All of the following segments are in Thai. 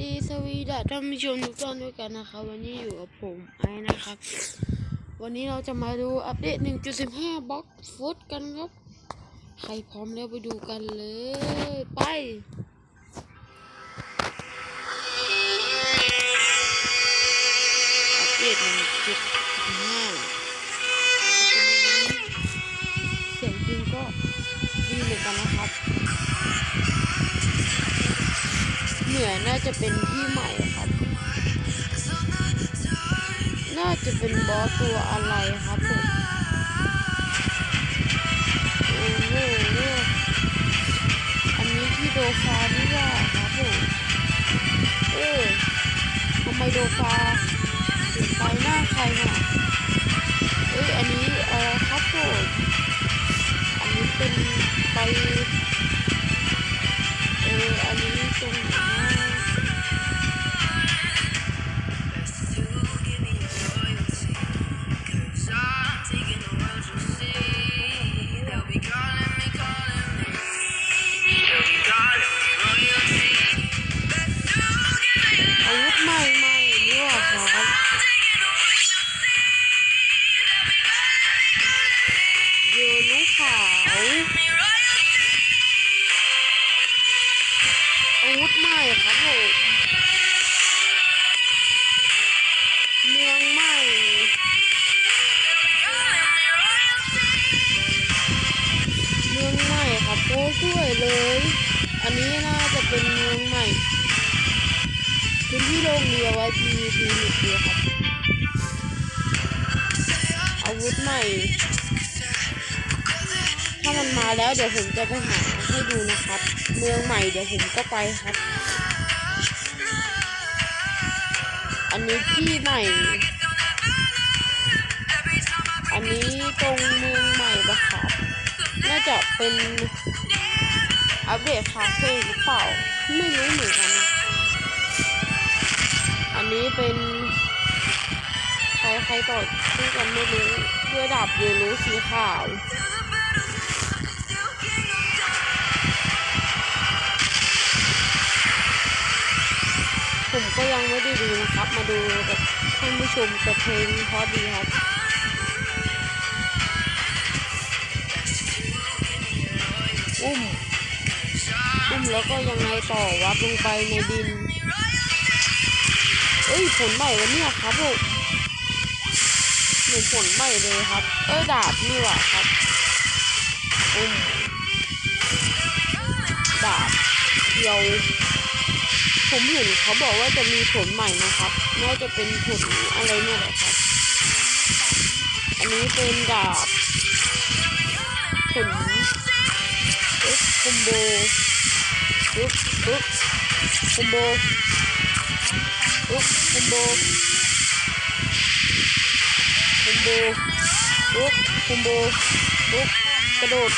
ดีสวีดัท่านผู้ชมทุกท่านด้วยกันนะครับ วันนี้อยู่กับผมไอ้นะครับ วันนี้เราจะมาดูอัปเดต 1.15บล็อกฟุตกันครับ ใครพร้อมแล้วไปดูกันเลย ไป น่าจะเป็นที่ใหม่ครับ น่าจะเป็นบอสตัวอะไรครับผมโอ้โหอันนี้ที่โดฟานี่ว่าครับผมเออทำไมโดฟาถึงไปหน้าใครเนี่ยเอ้ยอันนี้อะไรครับผมอันนี้เป็นไป ขาวอาวุธใหม่ครับผมเมืองใหม่เมืองใหม่ครับโอ้สวยเลย อันนี้น่าจะเป็นเมืองใหม่พื้นที่โรงเรือไว้ PVP หนึ่งเดียวครับอาวุธใหม่ ถ้ามันมาแล้วเดี๋ยวผมจะไปหาให้ดูนะครับ เมืองใหม่เดี๋ยวผมก็ไปครับ อันนี้ที่ใหม่ อันนี้ตรงเมืองใหม่ปะครับน่าจะเป็นอัปเดตคาเฟ่หรือเปล่า ไม่รู้เหมือนกัน อันนี้เป็นใครใครต่อชื่อกันไม่รู้ด้วยดาบเยลรู้สีขาว ก็ยังไม่ได้ดูนะครับ มาดูกับท่านผู้ชมกับเพลงเพราะดีครับอุ้มอุ้มแล้วก็ยังไงต่อวัดลงไปในดินเอ้ยผลใหม่วะเนี่ยครับผมเหมือนผลใหม่เลยครับ เออดาบนี่หว่าครับอุ้มดาบเดียว ผมเห็นเขาบอกว่าจะมีผลใหม่นะครับ น่าจะเป็นผลอะไรเนี่ยแหละครับ อันนี้เป็นดาบผลเอ็กคอมโบปึ๊บปึ๊บคอมโบปุ๊บคอมโบคอมโบปุ๊บคอมโบปุ๊บกระโดด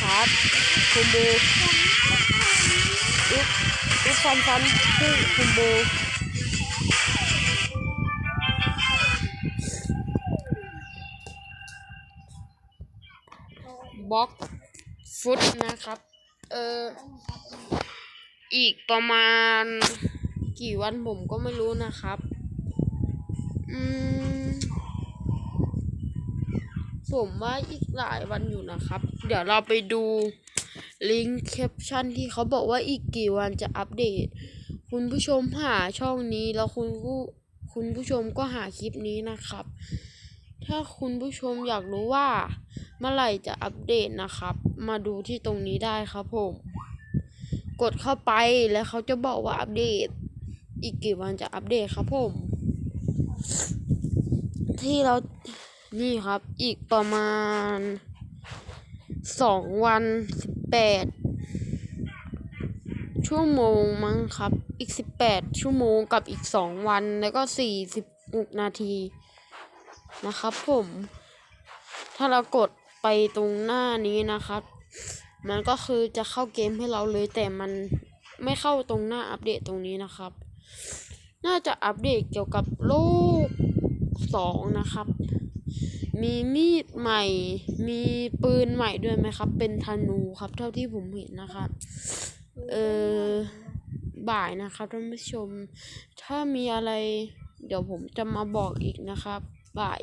ชาร์จคอมโบปุ๊บ ปุ๊บฟันฟันพุ่คอมโบบล็อกฟุตนะครับ เออ อีกประมาณกี่วันผมก็ไม่รู้นะครับ อืม ผมว่าอีกหลายวันอยู่นะครับ เดี๋ยวเราไปดู ลิงก์แคปชั่นที่เขาบอกว่าอีกกี่วันจะอัปเดต คุณผู้ชมหาช่องนี้แล้วคุณผู้คุณผู้ชมก็หาคลิปนี้นะครับ ถ้าคุณผู้ชมอยากรู้ว่า เมื่อไหร่จะอัปเดตนะครับ มาดูที่ตรงนี้ได้ครับผม กดเข้าไปแล้วเขาจะบอกว่าอัปเดต อีกกี่วันจะอัปเดตครับผม ที่เรานี่ครับ อีกประมาณสองวันสิบ แปดชั่วโมงมั้งครับ อีกสิบแปดชั่วโมงกับอีกสองวันแล้วก็สี่สิบหกนาทีนะครับผม ถ้าเรากดไปตรงหน้านี้นะครับ มันก็คือจะเข้าเกมให้เราเลยแต่มันไม่เข้าตรงหน้าอัปเดตตรงนี้นะครับ น่าจะอัปเดตเกี่ยวกับโลกสองนะครับ มีมีดใหม่ มีปืนใหม่ด้วยไหมครับ เป็นธนูครับ เท่าที่ผมเห็นนะครับ เออบ่ายนะครับท่านผู้ชม ถ้ามีอะไร เดี๋ยวผมจะมาบอกอีกนะครับ บ่าย